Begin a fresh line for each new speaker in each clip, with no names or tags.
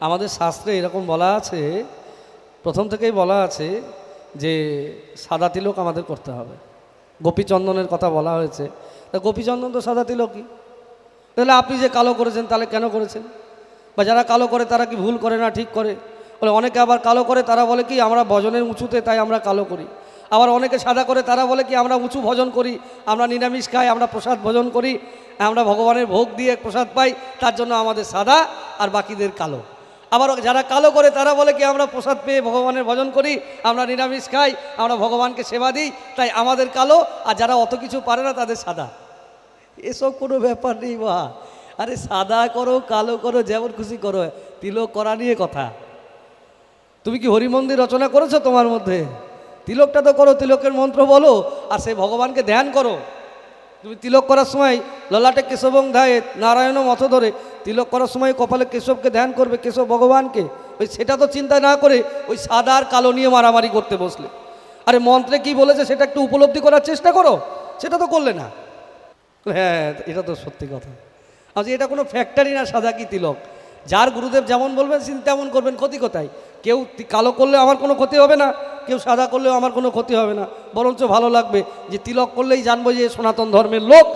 আমাদের শাস্ত্রে এরকম বলা আছে, প্রথম থেকেই বলা আছে যে সাদা তিলক আমাদের করতে হবে। গোপীচন্দনের কথা বলা হয়েছে। তা গোপীচন্দন তো সাদা তিলকই। তাহলে আপনি যে কালো করেছেন, তাহলে কেন করেছেন? বা যারা কালো করে, তারা কি ভুল করে না ঠিক করে? বলে অনেকে আবার কালো করে, তারা বলে কি, আমরা ভজনের উঁচুতে, তাই আমরা কালো করি। আবার অনেকে সাদা করে, তারা বলে কি, আমরা উঁচু ভজন করি, আমরা নিরামিষ খাই, আমরা প্রসাদ ভোজন করি, আমরা ভগবানের ভোগ দিয়ে প্রসাদ পাই, তার জন্য আমাদের সাদা আর বাকিদের কালো। আবার যারা কালো করে, তারা বলে কি, আমরা প্রসাদ পেয়ে ভগবানের ভজন করি, আমরা নিরামিষ খাই, আমরা ভগবানকে সেবা দিই, তাই আমাদের কালো, আর যারা অত কিছু পারে না, তাদের সাদা। এসব কোনো ব্যাপার নেই বা আরে সাদা করো, কালো করো, যেমন খুশি করো। তিলক করা নিয়ে কথা। তুমি কি হরিমন্দির রচনা করেছ তোমার মধ্যে? তিলকটা তো করো, তিলকের মন্ত্র বলো, আর সেই ভগবানকে ধ্যান করো। তুমি তিলক করার সময় ললাটে কেশবং ধায়ে নারায়ণ মত ধরে তিলক করার সময় কপালে কেশবকে ধ্যান করবে, কেশব ভগবানকে। ওই সেটা তো চিন্তা না করে ওই সাদা আর কালো নিয়ে মারামারি করতে বসলে। আরে মন্ত্রে কি বলেছে সেটা একটু উপলব্ধি করার চেষ্টা করো, সেটা তো করলে না। হ্যাঁ এটা তো সত্যি কথা। আচ্ছা এটা কোনো ফ্যাক্টরি না সাদা কি তিলক। যার গুরুদেব যেমন বলবেন, তিনি তেমন করবেন, ক্ষতি কোথায়? কেউ কালো করলে আমার কোনো ক্ষতি হবে না, কেউ সাদা করলেও আমার কোনো ক্ষতি হবে না। বরঞ্চ ভালো লাগবে যে তিলক করলেই জানব যে সনাতন ধর্মের লোক।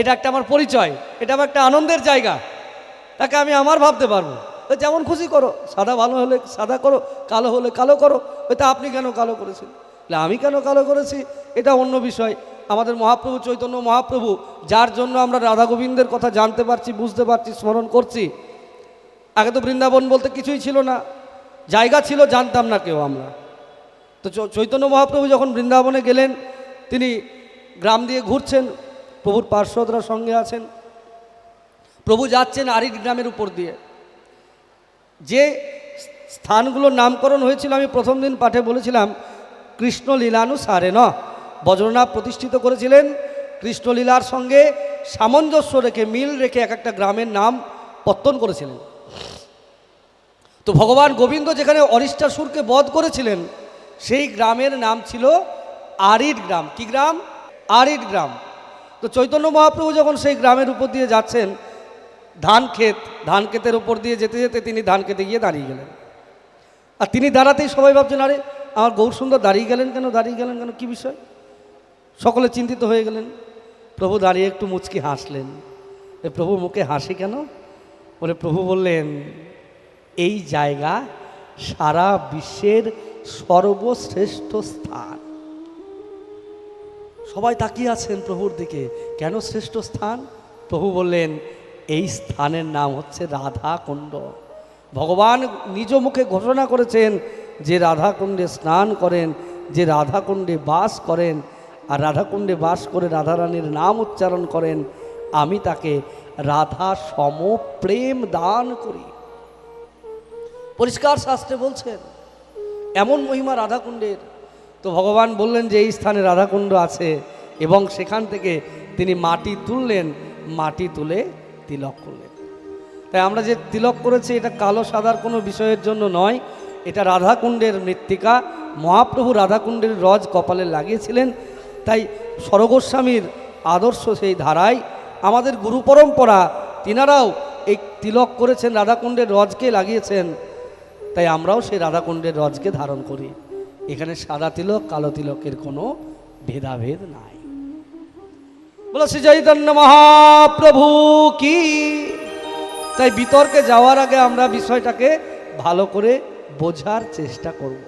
এটা একটা আমার পরিচয়, এটা আমার একটা আনন্দের জায়গা। তাকে আমি আমার ভাবতে পারব। যেমন খুশি করো, সাদা ভালো হলে সাদা করো, কালো হলে কালো করো, ওইটা আপনি কেন কালো করেছেন? আমি কেন কালো করেছি? এটা অন্য বিষয়। আমাদের মহাপ্রভু চৈতন্য মহাপ্রভু, যার জন্য আমরা রাধা গোবিন্দের কথা জানতে পারছি, বুঝতে পারছি, স্মরণ করছি, আগে তো বৃন্দাবন বলতে কিছুই ছিল না। জায়গা ছিল, জানতাম না কেউ আমরা। তো চৈতন্য মহাপ্রভু যখন বৃন্দাবনে গেলেন, তিনি গ্রাম দিয়ে ঘুরছেন, প্রভুর পার্শ্বদরা সঙ্গে আছেন। প্রভু যাচ্ছেন আরিক গ্রামের উপর দিয়ে। যে স্থানগুলোর নামকরণ হয়েছিল, আমি প্রথম দিন পাঠে বলেছিলাম কৃষ্ণ লীলানুসারে ন বজ্রনাথ প্রতিষ্ঠিত করেছিলেন, কৃষ্ণলীলার সঙ্গে সামঞ্জস্য রেখে, মিল রেখে এক একটা গ্রামের নাম পত্তন করেছিলেন। তো ভগবান গোবিন্দ যেখানে অরিষ্টাসুরকে বধ করেছিলেন, সেই গ্রামের নাম ছিল আরিড গ্রাম। কি গ্রাম? আরিড গ্রাম। তো চৈতন্য মহাপ্রভু যখন সেই গ্রামের উপর দিয়ে যাচ্ছেন ধান ক্ষেত, ধান ক্ষেতের উপর দিয়ে যেতে যেতে তিনি ধান খেতে গিয়ে দাঁড়িয়ে গেলেন। আর তিনি দাঁড়াতেই সবাই ভাবছেন, আরে, আমার গৌর সুন্দর দাঁড়িয়ে গেলেন কেন, দাঁড়িয়ে গেলেন কেন, কি বিষয়? সকলে চিন্তিত হয়ে গেলেন। প্রভু দাঁড়িয়ে একটু মুচকি হাসলেন। প্রভু মুখে হাসি কেন? বলে, প্রভু বললেন, এই জায়গা সারা বিশ্বের সর্বশ্রেষ্ঠ স্থান। সবাই তাকিয়ে আছেন প্রভুর দিকে। কেন শ্রেষ্ঠ স্থান? প্রভু বললেন এই স্থানের নাম হচ্ছে রাধা কুণ্ড ভগবান নিজ মুখে ঘোষণা করেছেন যে রাধাকুণ্ডে স্নান করেন, যে রাধাকুণ্ডে বাস করেন, আর রাধাকুণ্ডে বাস করে রাধারানীর নাম উচ্চারণ করেন, আমি তাকে রাধা সম প্রেম দান করি। পরিষ্কার শাস্ত্রে বলছেন, এমন মহিমা রাধাকুণ্ডের। তো ভগবান বললেন যে এই স্থানে রাধাকুণ্ড আছে এবং সেখান থেকে তিনি মাটি তুললেন, মাটি তুলে তিলক করলেন তাই আমরা যে তিলক করেছি, এটা কালো সাদার কোনো বিষয়ের জন্য নয়। এটা রাধাকুণ্ডের মৃত্তিকা। মহাপ্রভু রাধাকুণ্ডের রজ কপালে লাগিয়েছিলেন। তাই সরগোস্বামীর আদর্শ সেই ধারায়। আমাদের গুরু পরম্পরা, তিনারাও এই তিলক করেছেন, রাধাকুণ্ডের রজকে লাগিয়েছেন। তাই আমরাও সেই রাধাকুণ্ডের রজকে ধারণ করি। এখানে সাদা তিলক, কালো তিলকের কোনো ভেদাভেদ নাই। বলো, শ্রী চৈতন্য মহাপ্রভু কি? তাই বিতর্কে যাওয়ার আগে আমরা বিষয়টাকে ভালো করে বোঝার চেষ্টা করব।